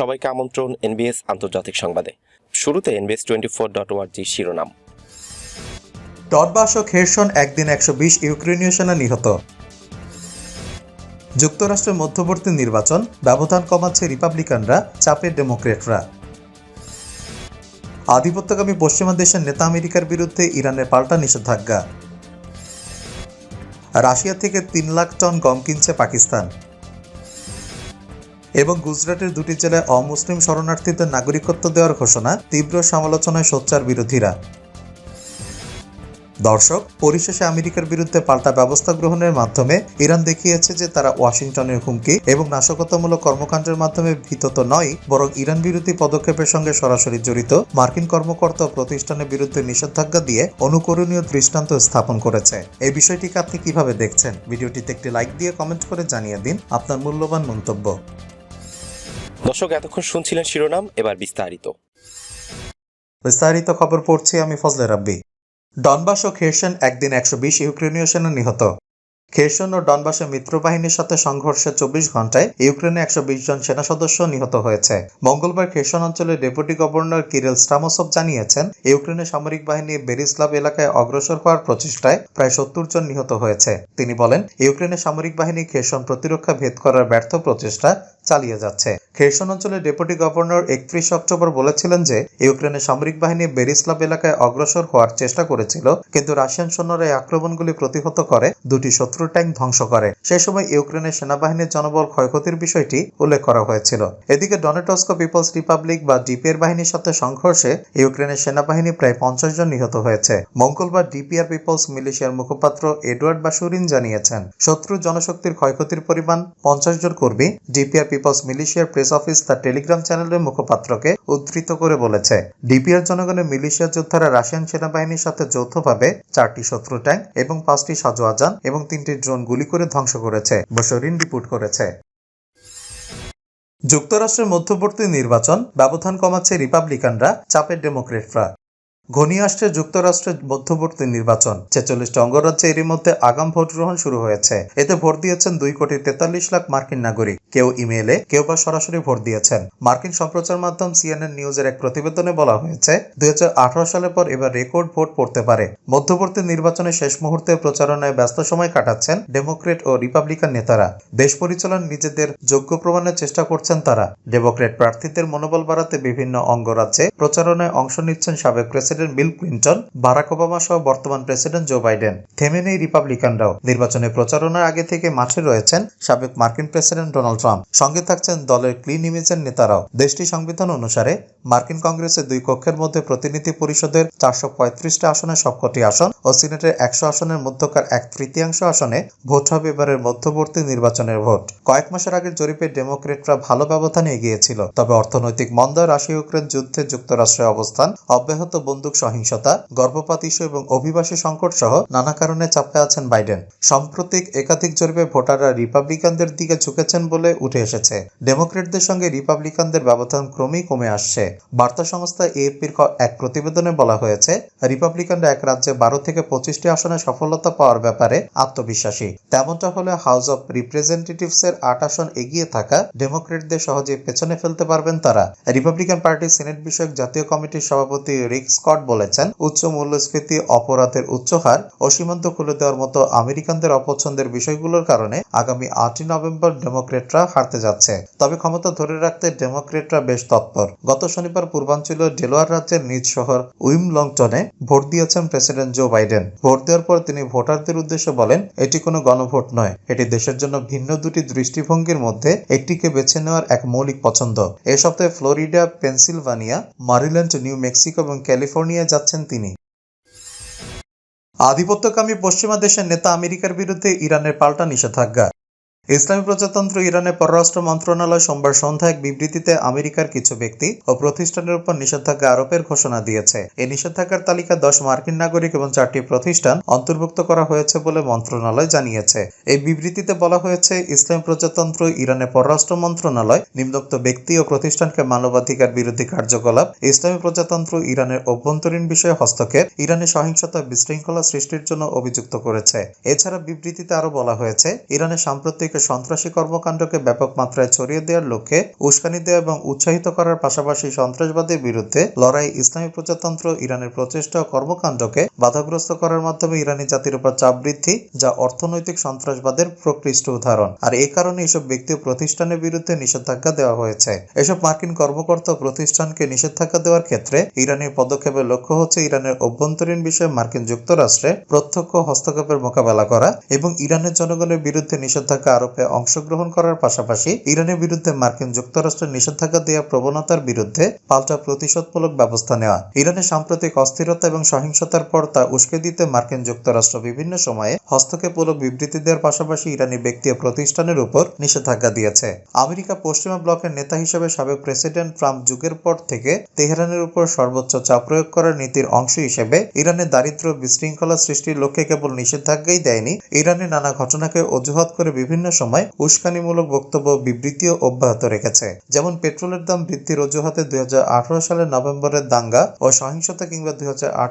সবাইকে আমন্ত্রণ এনবিএস আন্তর্জাতিক সংবাদে। শুরুতে এনবিএস টোয়েন্টি ফোর ডট ওয়ার্জি শিরোনাম। ডনবাস ও খেরসন একদিন একশো বিশ ইউক্রেনীয় সেনা নিহত। যুক্তরাষ্ট্রের মধ্যবর্তী নির্বাচন, ব্যবধান কমাচ্ছে রিপাবলিকানরা, চাপে ডেমোক্রেটরা। আধিপত্যকামী পশ্চিমা দেশের নেতা আমেরিকার বিরুদ্ধে ইরানের পাল্টা নিষেধাজ্ঞা। রাশিয়া থেকে তিন লাখ টন গম কিনছে পাকিস্তান। এবং গুজরাটের দুটি জেলায় অমুসলিম শরণার্থীদের নাগরিকত্ব দেওয়ার ঘোষণা তীব্র সমালোচনায় সোচ্চার বিরোধীরা। দর্শক, পরিশেষে আমেরিকার বিরুদ্ধে পাল্টা ব্যবস্থা গ্রহণের মাধ্যমে ইরান দেখিয়েছে যে তারা ওয়াশিংটনের হুমকি এবং নাশকতামূলক কর্মকাণ্ডের মাধ্যমে ভীত তো নয়, বরং ইরান বিরোধী পদক্ষেপের সঙ্গে সরাসরি জড়িত মার্কিন কর্মকর্তা ও প্রতিষ্ঠানের বিরুদ্ধে নিষেধাজ্ঞা দিয়ে অনুকরণীয় দৃষ্টান্ত স্থাপন করেছে। এই বিষয়টিকে আপনি কীভাবে দেখছেন? ভিডিওটিতে একটি লাইক দিয়ে কমেন্ট করে জানিয়ে দিন আপনার মূল্যবান মন্তব্য। দর্শক, এতক্ষণ শুনছিলেন শিরোনাম, এবার বিস্তারিত। বিস্তারিত খবর পড়ছি আমি ফজলে রাব্বি। ডনবাস ও খেরসেন একদিন একশো বিশ ইউক্রেনীয় সেনা নিহত। খেরসন ও ডনবাসের মিত্রবাহিনীর সাথে সংঘর্ষে চব্বিশ ঘন্টায় ইউক্রেনে একশো বিশ জন সেনা সদস্য নিহত হয়েছে। মঙ্গলবার খেরসন অঞ্চলের ডেপুটি গভর্নর কিরেল স্টামোসভ জানিয়েছেন, ইউক্রেনের সামরিক বাহিনী বেরিসলাভ এলাকায় অগ্রসর হওয়ার প্রচেষ্টায় প্রায় সত্তর জন নিহত হয়েছে। তিনি বলেন, ইউক্রেনের সামরিক বাহিনী খেরসন প্রতিরক্ষা ভেদ করার ব্যর্থ প্রচেষ্টা চালিয়ে যাচ্ছে। খেরসন অঞ্চলের ডেপুটি গভর্নর একত্রিশ অক্টোবর বলেছিলেন যে, ইউক্রেনের সামরিক বাহিনী বেরিসলাভ এলাকায় অগ্রসর হওয়ার চেষ্টা করেছিল, কিন্তু রাশিয়ান সৈন্যরা এই আক্রমণগুলি প্রতিহত করে দুটি শত্রু ট্যাঙ্ক ধ্বংস করে। সে সময় ইউক্রেনের সেনাবাহিনীর জনবল ক্ষয়ক্ষতির বিষয়টি উল্লেখ করা হয়েছিল। এদিকে ডনেটস্কো, পিপলস রিপাবলিক বা ডিপিআর বাহিনীর সাথে সংঘর্ষে ইউক্রেনের সেনাবাহিনী প্রায় পঞ্চাশ জন নিহত হয়েছে। মঙ্গলবার ডিপিআর পিপলস মিলিশিয়ার মুখপাত্র এডওয়ার্ড বাসুরিন জানিয়েছেন, শত্রু জনশক্তির ক্ষয়ক্ষতির পরিমাণ পঞ্চাশ জন কর্মী ডিপিআর পিপলস মিলিশিয়ার প্রেস অফিস তার টেলিগ্রাম চ্যানেলের মুখপাত্রকে উদ্ধৃত করে বলেছে। ডিপিআর জনগণের মিলিশিয়া যোদ্ধারা রাশিয়ান সেনাবাহিনীর সাথে যৌথভাবে চারটি শত্রু ট্যাঙ্ক এবং পাঁচটি সাজোয়াজান এবং তিনটি ড্রোন গুলি করে ধ্বংস করেছে বসরিন রিপোর্ট করেছে। যুক্তরাষ্ট্রের মধ্যবর্তী নির্বাচন ব্যবধান কমাচ্ছে রিপাবলিকানরা চাপের ডেমোক্রেটরা। ঘনিয়ে আসছে যুক্তরাষ্ট্রের মধ্যবর্তী নির্বাচন। ছেচল্লিশটি অঙ্গরাজ্যে এরই মধ্যে আগাম ভোট গ্রহণ শুরু হয়েছে। এতে ভোট দিয়েছেন দুই কোটি তেতাল্লিশ লাখ মার্কিন নাগরিক। কেউ ইমেলে কেউ বা সরাসরি ভোট দিয়েছেন। মার্কিন সম্প্রচার মাধ্যম সিএনএন নিউজের এক প্রতিবেদনে বলা হয়েছে, দুই হাজার আঠারো সালের পর এবার রেকর্ড ভোট পড়তে পারে। মধ্যবর্তী নির্বাচনের শেষ মুহূর্তে প্রচারণায় ব্যস্ত সময় কাটাচ্ছেন ডেমোক্রেট ও রিপাবলিকান নেতারা। দেশ পরিচালন নিজেদের যোগ্য প্রমাণের চেষ্টা করছেন তারা। ডেমোক্রেট প্রার্থীদের মনোবল বাড়াতে বিভিন্ন অঙ্গরাজ্যে প্রচারণায় অংশ নিচ্ছেন সাবেক president Bill Clinton, Barack Obama সহ বর্তমান প্রেসিডেন্ট জো বাইডেন। থেমে নেই রিপাবলিকানরাও। নির্বাচনে প্রচারণার আগে থেকে মাঠে রয়েছেন সাবেক মার্কিন প্রেসিডেন্ট ডোনাল্ড ট্রাম্প। সঙ্গে থাকছেন দলের ক্লিন ইমেজের নেতারাও। দেশটি সংবিধান অনুসারে মার্কিন কংগ্রেসের দুই কক্ষের মধ্যে প্রতিনিধি পরিষদের চারশো পঁয়ত্রিশটি আসনের সবকটি আসন ও সিনেটের একশো আসনের মধ্যকার এক তৃতীয়াংশ আসনে ভোট হবে এবারের মধ্যবর্তী নির্বাচনের ভোট। কয়েক মাসের আগের জরিপে ডেমোক্রেটরা ভালো ব্যবধানে এগিয়েছিল তবে অর্থনৈতিক মন্দা রাশিয়া ইউক্রেন যুদ্ধে যুক্তরাষ্ট্রের অবস্থান, অব্যাহত বন্দুক সহিংসতা, গর্ভপাত ইস্যু এবং অভিবাসী সংকট সহ নানা কারণে চাপে আছেন বাইডেন। সাম্প্রতিক একাধিক জরিপে ভোটাররা রিপাবলিকানদের দিকে ঝুঁকেছেন বলে উঠে এসেছে। ডেমোক্রেটদের সঙ্গে রিপাবলিকানদের ব্যবধান ক্রমেই কমে আসছে। বার্তা সংস্থা এএপির এক প্রতিবেদনে বলা হয়েছে, রিপাবলিকানরা এক রাজ্যে বারো থেকে পঁচিশটি আসনে সফলতা পাওয়ার ব্যাপারে আত্মবিশ্বাসী। তেমনটা হলে হাউস অব রিপ্রেজেন্টেটিভস এর আট আসন এগিয়ে থাকা ডেমোক্রেটদের সহজে পেছনে ফেলতে পারবেন তারা। রিপাবলিকান পার্টির সিনেট বিষয়ক জাতীয় কমিটির সভাপতি রিক স্কট বলেছেন, উচ্চ মূল্যস্ফীতি, অপরাধের উচ্চ হার ও সীমান্ত খুলে দেওয়ার মতো আমেরিকানদের অপছন্দের বিষয়গুলোর কারণে আগামী আটই নভেম্বর ডেমোক্রেটরা হারতে যাচ্ছে। তবে ক্ষমতা ধরে রাখতে ডেমোক্রেটরা বেশ তৎপর। গত শনিবার পূর্বাঞ্চলীয় ডেলোয়ার রাজ্যের নিজ শহর উইমলংটনে ভোট দিয়েছেন প্রেসিডেন্ট জো বাইডেন। ভোট দেওয়ার পর তিনি ভোটারদের উদ্দেশ্যে বলেন, এটি কোনো গণভোট নয়। এটি দেশের জন্য ভিন্ন দুটি দৃষ্টিভঙ্গির মধ্যে একটিকে বেছে নেওয়ার এক মৌলিক পছন্দ। এ সপ্তাহে Florida, Pennsylvania, Maryland, New Mexico এবং ক্যালিফোর্নিয়া যাচ্ছেন তিনি। আধিপত্যকামী পশ্চিমা দেশের নেতা আমেরিকার বিরুদ্ধে ইরানের পাল্টা নিষেধাজ্ঞা। ইসলামী প্রজাতন্ত্র ইরানের পররাষ্ট্র মন্ত্রণালয় সোমবার সন্ধ্যায় এক বিবৃতিতে আমেরিকার কিছু ব্যক্তি ও প্রতিষ্ঠানের উপর নিষেধাজ্ঞা আরোপের ঘোষণা দিয়েছে। এই নিষেধাজ্ঞার তালিকা দশ মার্কিন নাগরিক এবং চারটি প্রতিষ্ঠান অন্তর্ভুক্ত করা হয়েছে বলে মন্ত্রণালয় জানিয়েছে। এই বিবৃতিতে বলা হয়েছে, ইসলামী প্রজাতন্ত্র ইরানের পররাষ্ট্র মন্ত্রণালয় নিম্নোক্ত ব্যক্তি ও প্রতিষ্ঠানকে মানবাধিকার বিরোধী কার্যকলাপ, ইসলামী প্রজাতন্ত্র ইরানের অভ্যন্তরীণ বিষয়ে হস্তক্ষেপ ইরানের সহিংসতা বিশৃঙ্খলা সৃষ্টির জন্য অভিযুক্ত করেছে। এছাড়া বিবৃতিতে আরও বলা হয়েছে, ইরানের সাম্প্রতিক দিকে সন্ত্রাসী কর্মকাণ্ডকে ব্যাপক মাত্রায় ছড়িয়ে দেওয়ার লক্ষ্যে উস্কানি দেওয়া এবং উৎসাহিত করার পাশাপাশি সন্ত্রাসবাদের বিরুদ্ধে লড়াই ইসলামী প্রজাতন্ত্র, ইরানের প্রচেষ্টা কর্মকাণ্ডকে বাধাগ্রস্ত করার মাধ্যমে ইরানি জাতির উপর চাপ বৃদ্ধি, যা অর্থনৈতিক সন্ত্রাসবাদের প্রকৃষ্ট উদাহরণ। আর এ কারণে এসব ব্যক্তি ও প্রতিষ্ঠানের বিরুদ্ধে নিষেধাজ্ঞা দেওয়া হয়েছে। এসব মার্কিন কর্মকর্তা প্রতিষ্ঠানকে নিষেধাজ্ঞা দেওয়ার ক্ষেত্রে ইরানের পদক্ষেপের লক্ষ্য হচ্ছে ইরানের অভ্যন্তরীণ বিষয়ে মার্কিন যুক্তরাষ্ট্রে প্রত্যক্ষ হস্তক্ষেপের মোকাবেলা করা এবং ইরানের জনগণের বিরুদ্ধে নিষেধাজ্ঞা আরোপে অংশগ্রহণ করার পাশাপাশি ইরানের বিরুদ্ধে মার্কিন যুক্তরাষ্ট্রের নিষেধাজ্ঞা দেওয়া প্রবণতার বিরুদ্ধে পাল্টা প্রতিশোধমূলক ব্যবস্থা নেওয়া। ইরানের সাম্প্রতিক অস্থিরতা এবং সহিংসতার পর তা উস্কে দিতে মার্কিন যুক্তরাষ্ট্র বিভিন্ন সময়ে হস্তক্ষেপমূলক বিবৃতি দেওয়ার পাশাপাশি ইরানি ব্যক্তি ও প্রতিষ্ঠানের উপর নিষেধাজ্ঞা দিয়েছে। আমেরিকা পশ্চিমা ব্লকের নেতা হিসেবে সাবেক প্রেসিডেন্ট ট্রাম্প যুগের পর থেকে তেহরানের উপর সর্বোচ্চ চাপ প্রয়োগ করার নীতির অংশ হিসেবে ইরানের দারিদ্র বিশৃঙ্খলা সৃষ্টির লক্ষ্যে কেবল নিষেধাজ্ঞাই দেয়নি, ইরানের নানা ঘটনাকে অজুহাত করে বিভিন্ন সময় উস্কানিমূলক বক্তব্য বিবৃতিও অব্যাহত রেখেছে। যেমন পেট্রোলের দাম বৃদ্ধির অজুহাতে দুই সালের নভেম্বরের দাঙ্গা ও সহিংসতা কিংবা দুই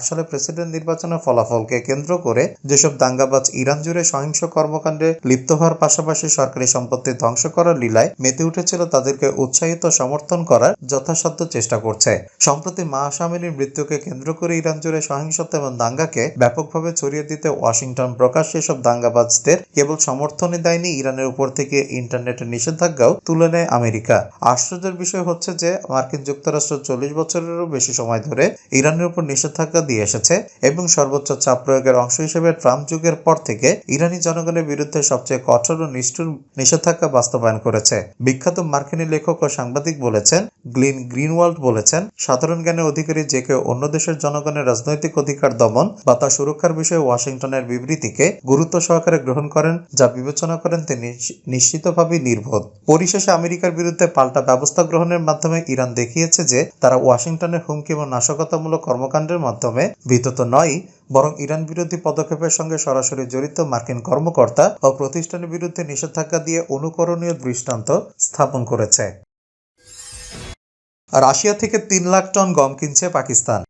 সালে প্রেসিডেন্ট নির্বাচনের ফলাফলকে কেন্দ্র করে যেসব দাঙ্গাবাজ ইরান জুড়ে সহিংস কর্মকাণ্ডে লিপ্ত হওয়ার পাশাপাশি সরকারি সম্পত্তি ধ্বংস করার লীলায় মেতে উঠেছিল তাদেরকে উৎসাহিত সমর্থন করার যথাসাধ্য চেষ্টা করছে। সম্প্রতি মা আসামিনীর মৃত্যুকে কেন্দ্র করে ইরান জুড়ে সহিংসতা এবং দাঙ্গাকে ব্যাপকভাবে ছড়িয়ে দিতে ওয়াশিংটন প্রকাশ্যে সব দাঙ্গাবাজদের কেবল সমর্থনই দেয়নি ইরানের উপর থেকে ইন্টারনেটের নিষেধাজ্ঞাও তুলে নেয় আমেরিকা। আশ্চর্যের বিষয় হচ্ছে যে, মার্কিন যুক্তরাষ্ট্র চল্লিশ বছরেরও বেশি সময় ধরে ইরানের উপর নিষেধাজ্ঞা দিয়ে এসেছে এবং সর্বোচ্চ চাপ প্রয়োগের অংশ হিসেবে ট্রাম্প যুগের পর থেকে ইরানি জনগণের বিরুদ্ধে সবচেয়ে কঠোর ও নিষ্ঠুর নিষেধাজ্ঞা বাস্তবায়ন করেছে। বিখ্যাত মার্কিনী লেখক ও সাংবাদিক বলেছেন, গ্লিন গ্রিনওয়াল্ড বলেছেন, সাধারণ জ্ঞানের অধিকারী যে কেউ অন্য দেশের জনগণের রাজনৈতিক অধিকার দমন বা তা সুরক্ষার বিষয়ে ওয়াশিংটনের বিবৃতিকে গুরুত্ব সহকারে গ্রহণ করেন যা বিবেচনা করেন তিনি। নিশ্চিতভাবেই নির্বোধ। পরিশেষে আমেরিকার বিরুদ্ধে পাল্টা ব্যবস্থা গ্রহণের মাধ্যমে ইরান দেখিয়েছে যে তারা ওয়াশিংটনের হুমকি এবং নাশকতামূলক কর্মকাণ্ডের মাধ্যমে বিতত নয়, বরং ইরান বিরোধী পদক্ষেপের সঙ্গে সরাসরি জড়িত মার্কিন কর্মকর্তা ও প্রতিষ্ঠানের বিরুদ্ধে নিষেধাজ্ঞা দিয়ে অনুকরণীয় দৃষ্টান্ত স্থাপন করেছে। রাশিয়া থেকে তিন লাখ টন গম কিনছে পাকিস্তান।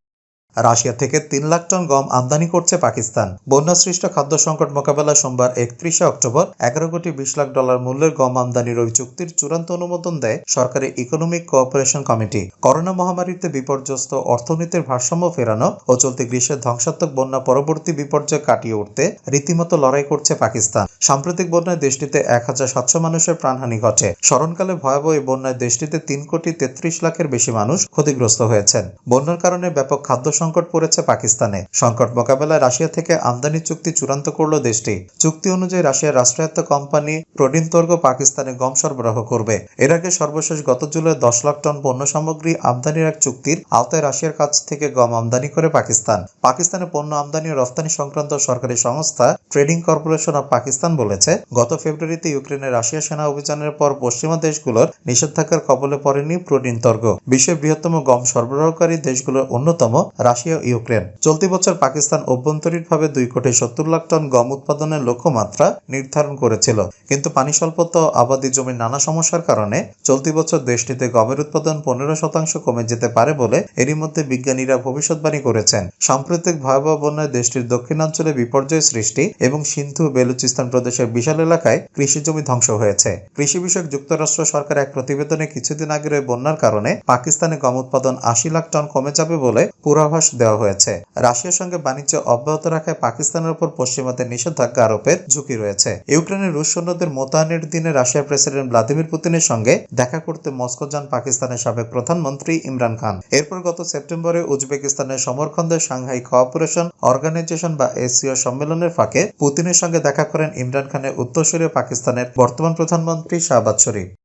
রাশিয়া থেকে তিন লাখ টন গম আমদানি করছে পাকিস্তান। বন্যাসৃষ্ট খাদ্য সংকট মোকাবেলায় সোমবার একত্রিশে অক্টোবর এগারো কোটি বিশ লাখ ডলার মূল্যের গম আমদানির ওই চুক্তির চূড়ান্ত অনুমোদন দেয় সরকারি ইকোনমিক কোঅপারেশন কমিটি। করোনা মহামারীতে বিপর্যস্ত অর্থনীতির ভারসাম্য ফেরানো ও চলতি গ্রীষ্মের ধ্বংসাত্মক বন্যা পরবর্তী বিপর্যয় কাটিয়ে উঠতে রীতিমতো লড়াই করছে পাকিস্তান। সাম্প্রতিক বন্যায় দেশটিতে এক হাজার সাতশো মানুষের প্রাণহানি ঘটে। স্মরণকালে ভয়াবহ বন্যায় দেশটিতে তিন কোটি তেত্রিশ লাখের বেশি মানুষ ক্ষতিগ্রস্ত হয়েছেন। বন্যার কারণে ব্যাপক খাদ্য সংকট পড়েছে পাকিস্তানে। সংকট মোকাবেলায় রাশিয়া থেকে আমদানি চুক্তি চূড়ান্ত করল দেশটি। চুক্তি অনুযায়ী রাশিয়ার রাষ্ট্রায়ত্ত কোম্পানি প্রোডিনতর্গ পাকিস্তানে গম সরবরাহ করবে। এর আগে সর্বশেষ গত জুলাই দশ লাখ টন পণ্য সামগ্রী আমদানির এক চুক্তির আওতায় রাশিয়ার কাছ থেকে গম আমদানি করে পাকিস্তান। পাকিস্তানে পণ্য আমদানি ও রফতানি সংক্রান্ত সরকারি সংস্থা ট্রেডিং কর্পোরেশন অব পাকিস্তান বলেছে, গত ফেব্রুয়ারিতে ইউক্রেনে রাশিয়া সেনা অভিযানের পর পশ্চিমা দেশগুলোর নিষেধাজ্ঞার কবলে পড়েনি প্রোটিনতর্গ। বিশ্বের বৃহত্তম গম সরবরাহকারী দেশগুলোর অন্যতম রাশিয়া ও ইউক্রেন। চলতি বছর পাকিস্তান অভ্যন্তরীণভাবে দুই কোটি সত্তর লাখ টন গম উৎপাদনের লক্ষ্যমাত্রা নির্ধারণ করেছিল। কিন্তু পানি স্বল্পতা আবাদি জমির নানা সমস্যার কারণে চলতি বছর দেশটিতে গমের উৎপাদন পনেরো শতাংশ কমে যেতে পারে বলে এরই মধ্যে বিজ্ঞানীরা ভবিষ্যৎবাণী করেছেন। সাম্প্রতিক ভয়াবহ বন্যায় দেশটির দক্ষিণাঞ্চলে বিপর্যয় সৃষ্টি এবং সিন্ধু বেলুচিস্তান প্রদেশের বিশাল এলাকায় কৃষি জমি ধ্বংস হয়েছে। কৃষি বিষয়ক যুক্তরাষ্ট্র সরকার এক প্রতিবেদনে কিছুদিন আগের বন্যার কারণে পাকিস্তানে গম উৎপাদন আশি লাখ টন কমে যাবে বলে পূর্বাভাস দেওয়া হয়েছে। রাশিয়ার সঙ্গে বাণিজ্য অব্যাহত রাখায় পাকিস্তানের উপর পশ্চিমাদের নিষেধাজ্ঞা আরোপের ঝুঁকি রয়েছে। ইউক্রেনের রুশ সৈন্যদের মোতায়েনের দিনে রাশিয়ার প্রেসিডেন্ট ভ্লাদিমির পুতিনের সঙ্গে দেখা করতে মস্কো যান পাকিস্তানের সাবেক প্রধানমন্ত্রী ইমরান খান। এরপর গত সেপ্টেম্বরে উজবেকিস্তানের সমরখন্দের সাংহাই কোঅপারেশন অর্গানাইজেশন বা এসিও সম্মেলনের ফাঁকে পুতিনের সঙ্গে দেখা করেন ইমরান খানের উত্তরসূরীয় পাকিস্তানের বর্তমান প্রধানমন্ত্রী শাহবাজ শরীফ।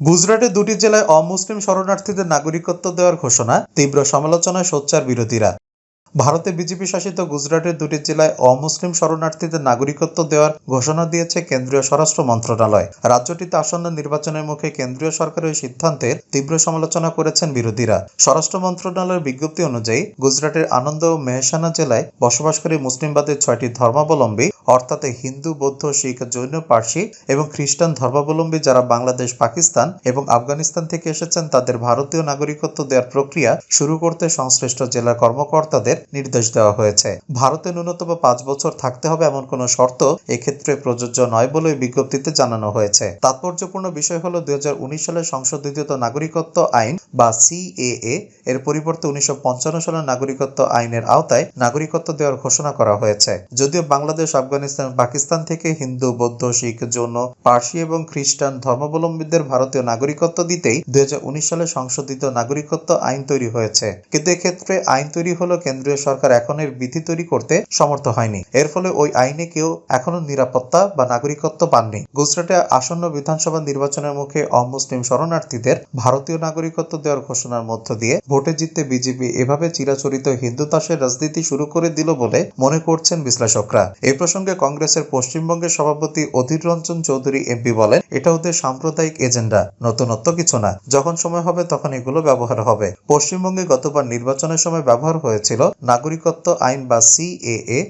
গুজরাটের দুটি জেলায় অমুসলিম শরণার্থীদের নাগরিকত্ব দেওয়ার ঘোষণা তীব্র সমালোচনায় সোচ্চার বিরোধীরা। ভারতে বিজেপি শাসিত গুজরাটের দুটি জেলায় অমুসলিম শরণার্থীদের নাগরিকত্ব দেওয়ার ঘোষণা দিয়েছে কেন্দ্রীয় স্বরাষ্ট্র মন্ত্রণালয়। রাজ্যটিতে আসন্ন নির্বাচনের মুখে কেন্দ্রীয় সরকারের সিদ্ধান্তের তীব্র সমালোচনা করেছেন বিরোধীরা। স্বরাষ্ট্র মন্ত্রণালয়ের বিজ্ঞপ্তি অনুযায়ী, গুজরাটের আনন্দ ও মেহসানা জেলায় বসবাসকারী মুসলিমবাদের ছয়টি ধর্মাবলম্বী, অর্থাৎ হিন্দু, বৌদ্ধ, শিখ, জৈন, পার্সি এবং খ্রিস্টান ধর্মাবলম্বী যারা বাংলাদেশ, পাকিস্তান এবং আফগানিস্তান থেকে এসেছেন, তাদের ভারতীয় নাগরিকত্ব দেওয়ার প্রক্রিয়া শুরু করতে সংশ্লিষ্ট জেলার কর্মকর্তাদের নির্দেশ দেওয়া হয়েছে। ভারতে ন্যূনতম পাঁচ বছর থাকতে হবে এমন কোনো শর্ত এক্ষেত্রে প্রযোজ্য নয় বলে বিজ্ঞপ্তিতে জানানো হয়েছে। তাৎপর্যপূর্ণ বিষয় হলো দুই সালে সংশোধিত নাগরিকত্ব আইন বা সিএএ এর পরিবর্তে উনিশশো সালের নাগরিকত্ব আইনের আওতায় নাগরিকত্ব দেওয়ার ঘোষণা করা হয়েছে। যদিও বাংলাদেশ, আফগানিস্তান, পাকিস্তান থেকে হিন্দু, বৌদ্ধ, শিখ, জৈন, পার্সি এবং খ্রিস্টান ধর্মাবলম্বীদের ভারতীয় নাগরিকত্ব দিতেই দুই হাজার উনিশ সালে সংশোধিত নাগরিকত্ব আইন তৈরি হয়েছে। কিন্তু এক্ষেত্রে আইন তৈরি হলো কেন্দ্রীয় সরকার এখন এর বিধি তৈরি করতে সমর্থ হয়নি। এর ফলে ওই আইনে কেউ এখনও নিরাপত্তা বা নাগরিকত্ব পাননি। গুজরাটে আসন্ন বিধানসভা নির্বাচনের মুখে অমুসলিম শরণার্থীদের ভারতীয় নাগরিকত্ব দেওয়ার ঘোষণার মধ্য দিয়ে ভোটে জিততে বিজেপি এভাবে চিরাচরিত হিন্দু তাসের রাজনীতি শুরু করে দিল বলে মনে করছেন বিশ্লেষকরা। এই প্রসঙ্গে কংগ্রেসের পশ্চিমবঙ্গের সভাপতি অধীর রঞ্জন চৌধুরী এমপি বলেন, এটা ওদের সাম্প্রদায়িক এজেন্ডা, নতুনত্ব কিছু না। যখন সময় হবে তখন এগুলো ব্যবহার হবে। পশ্চিমবঙ্গে গতবার নির্বাচনের সময় ব্যবহার হয়েছিল নাগরিকত্ব আইন বা সিএএ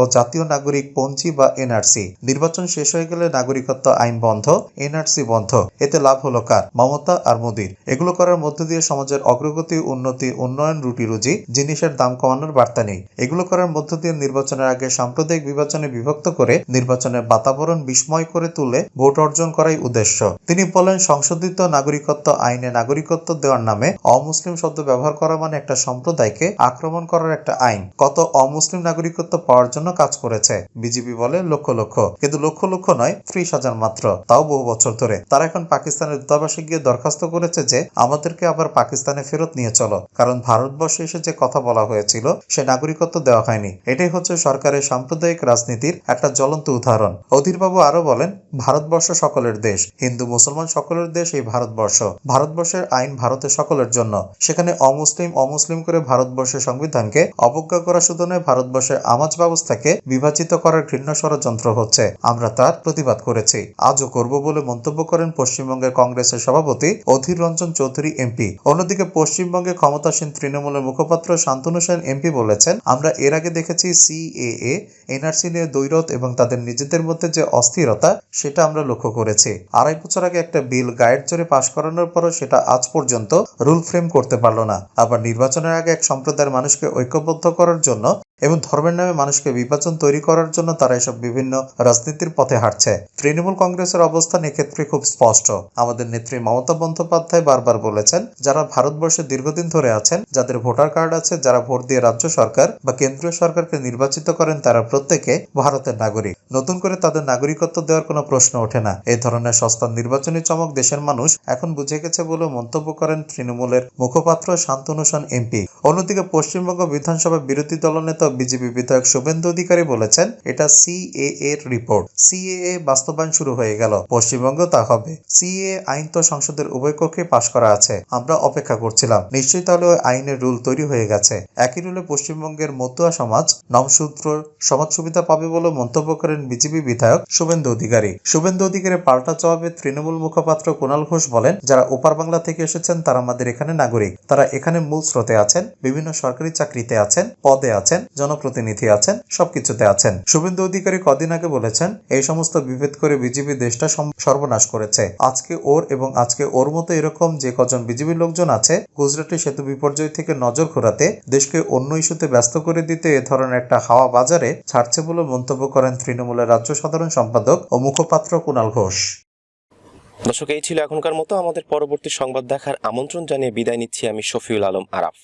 ও জাতীয় নাগরিক পঞ্জি বা এনআরসি। নির্বাচন শেষ হয়ে গেলে নাগরিকত্ব আইন বন্ধ, এনআরসি বন্ধ। এতে লাভ হলো কার? মমতা আর মোদীর। এগুলো করার মধ্য দিয়ে সমাজের অগ্রগতি, উন্নতি, উন্নয়ন রুটি রুজি, জিনিসের দাম কমানোর বার্তা নেই। এগুলো করার মধ্য দিয়ে নির্বাচনের আগে সাম্প্রদায়িক বিভাজনে বিভক্ত করে নির্বাচনের বাতাবরণ বিস্ময় করে তুলে ভোট অর্জন করাই উদ্দেশ্য। তিনি বলেন, সংশোধিত নাগরিকত্ব আইনে নাগরিকত্ব দেওয়ার নামে অমুসলিম শব্দ ব্যবহার করা মানে একটা সম্প্রদায়কে আক্রমণ করার একটা আইন। কত অমুসলিম নাগরিকত্ব পাওয়ার জন্য কাজ করেছে বিজেপি বলে লক্ষ লক্ষ। কিন্তু লক্ষ লক্ষ নয়, ত্রিশ হাজার মাত্র। তাও বহু বছর ধরে। তারা এখন পাকিস্তানের দূতাবাসে গিয়ে দরখাস্ত করেছে যে, আমাদেরকে আবার পাকিস্তানে ফেরত নিয়ে চলো। কারণ ভারতবর্ষে এসে যে কথা বলা হয়েছিল, সে নাগরিকত্ব দেওয়া হয়নি। এটাই হচ্ছে সরকারের সাম্প্রদায়িক রাজনীতির একটা জ্বলন্ত উদাহরণ। অধীরবাবু আরও বলেন, ভারতবর্ষ সকলের দেশ। হিন্দু, মুসলমান সকলের দেশ এই ভারতবর্ষ। ভারতবর্ষের আইন ভারতের সকলের জন্য। সেখানে অমুসলিম অমুসলিম করে ভারতবর্ষের সংবিধানকে অবজ্ঞা করা শুধু নয়, ভারতবর্ষের আমাজ ব্যবস্থাকে বিভাজিত করার ঘৃণ্য ষড়যন্ত্র হচ্ছে। আমরা তার প্রতিবাদ করেছি। আজও করব বলে মন্তব্য করেন পশ্চিমবঙ্গের কংগ্রেসের সভাপতি অধীর রঞ্জন চৌধুরী এমপি। অন্যদিকে পশ্চিমবঙ্গে ক্ষমতাসীন তৃণমূলের মুখপাত্র শান্তনু সেন এমপি বলেছেন, আমরা এর আগে দেখেছি সিএএ, এনআরসি নিয়ে দৈরত এবং তাদের নিজেদের মধ্যে যে অস্থিরতা, সেটা আমরা লক্ষ্য করেছি। আড়াই বছর আগে একটা বিল গাইড জোরে পাশ করানোর পরও সেটা আজ পর্যন্ত রুল ফ্রেম করতে পারল না। আবার নির্বাচনের আগে এক সম্প্রদায়ের মানুষকে ঐক্যবদ্ধ করার জন্য এবং ধর্মের নামে মানুষকে বিভাজন তৈরি করার জন্য তারা এসব বিভিন্ন রাজনীতির পথে হাঁটছে। তৃণমূল কংগ্রেসের অবস্থান এক্ষেত্রে খুব স্পষ্ট। আমাদের নেত্রী মমতা বন্দ্যোপাধ্যায় বারবার বলেছেন, যারা ভারতবর্ষে দীর্ঘদিন ধরে আছেন, যাদের ভোটার কার্ড আছে, যারা ভোট দিয়ে রাজ্য সরকার বা কেন্দ্রীয় সরকারকে নির্বাচিত করেন, তারা প্রত্যেকে ভারতের নাগরিক। নতুন করে তাদের নাগরিকত্ব দেওয়ার কোনো প্রশ্ন ওঠে না। এই ধরনের সস্তা নির্বাচনী চমক দেশের মানুষ এখন বুঝে গেছে বলে মন্তব্য করেন তৃণমূলের মুখপাত্র শান্তনু সেন এমপি। অন্যদিকে পশ্চিমবঙ্গ বিধানসভা বিরোধী দলনেতা বিজেপি বিধায়ক শুভেন্দু অধিকারী বলেছেন, এটা সিএ এর রিপোর্ট। সিএএ বাস্তবায়ন শুরু হয়ে গেল। পশ্চিমবঙ্গ তা হবে। সিএ আইন তো সংসদের উভয় কক্ষে পাশ করা আছে। আমরা অপেক্ষা করছিলাম। নিশ্চয়ই তাহলে ওই আইনের রুল তৈরি হয়ে গেছে। একই রুলে পশ্চিমবঙ্গের মতুয়া সমাজ নমসূত্র সমাজ সুবিধা পাবে বলে মন্তব্য করেন বিজেপি বিধায়ক শুভেন্দু অধিকারী। শুভেন্দু অধিকারীর পাল্টা জবাবে তৃণমূল মুখপাত্র কুণাল ঘোষ বলেন, যারা ওপার বাংলা থেকে এসেছেন তারা আমাদের এখানে নাগরিক। তারা এখানে মূল স্রোতে আছেন। বিভিন্ন সরকারি চাকরিতে আছেন, পদে আছেন, জনপ্রতিনিধি আছেন, সবকিছুতে আছেন। শুভেন্দু অধিকারী কদিন আগে বলেছেন, এই সমস্ত বিভেদ করে বিজেপি দেশটা সর্বনাশ করেছে। আজকে ওর এবং আজকে ওর মতো এরকম যে কজন বিজেপি লোকজন আছে, গুজরাটে সেতু বিপর্যয় থেকে নজর ঘোরাতে, দেশকে অন্য ইস্যুতে ব্যস্ত করে দিতে এ ধরনের একটা হাওয়া বাজারে ছাড়ছে বলে মন্তব্য করেন তৃণমূলের রাজ্য সাধারণ সম্পাদক ও মুখপাত্র কুণাল ঘোষ। দর্শক, এই ছিল এখনকার মতো। আমাদের পরবর্তী সংবাদ দেখার আমন্ত্রণ জানিয়ে বিদায় নিচ্ছি আমি শফিউল আলম আরাফ।